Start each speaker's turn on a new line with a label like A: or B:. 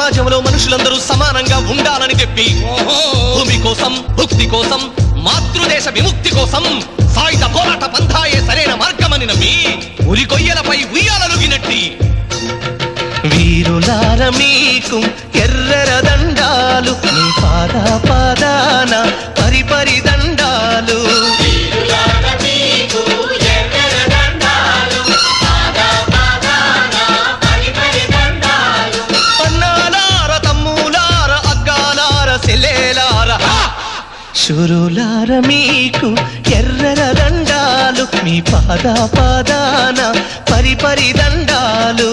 A: సమాజంలో మనుషులందరూ సమానంగా ఉండాలని చెప్పి భూమి కోసం భుక్తి కోసం మాతృదేశ విముక్తి కోసం సాయుధ పోరాట పంథాయే సరైన మార్గమని నమ్మి ఉరి కొయ్యలపై ఉయ్యాలలుగినట్టి వీరులార మీకు ఎర్రర దండాలు పాద చురులార మీకు ఎర్రర దండాలు మీ పాద పాదాన పరిపరి దండాలు.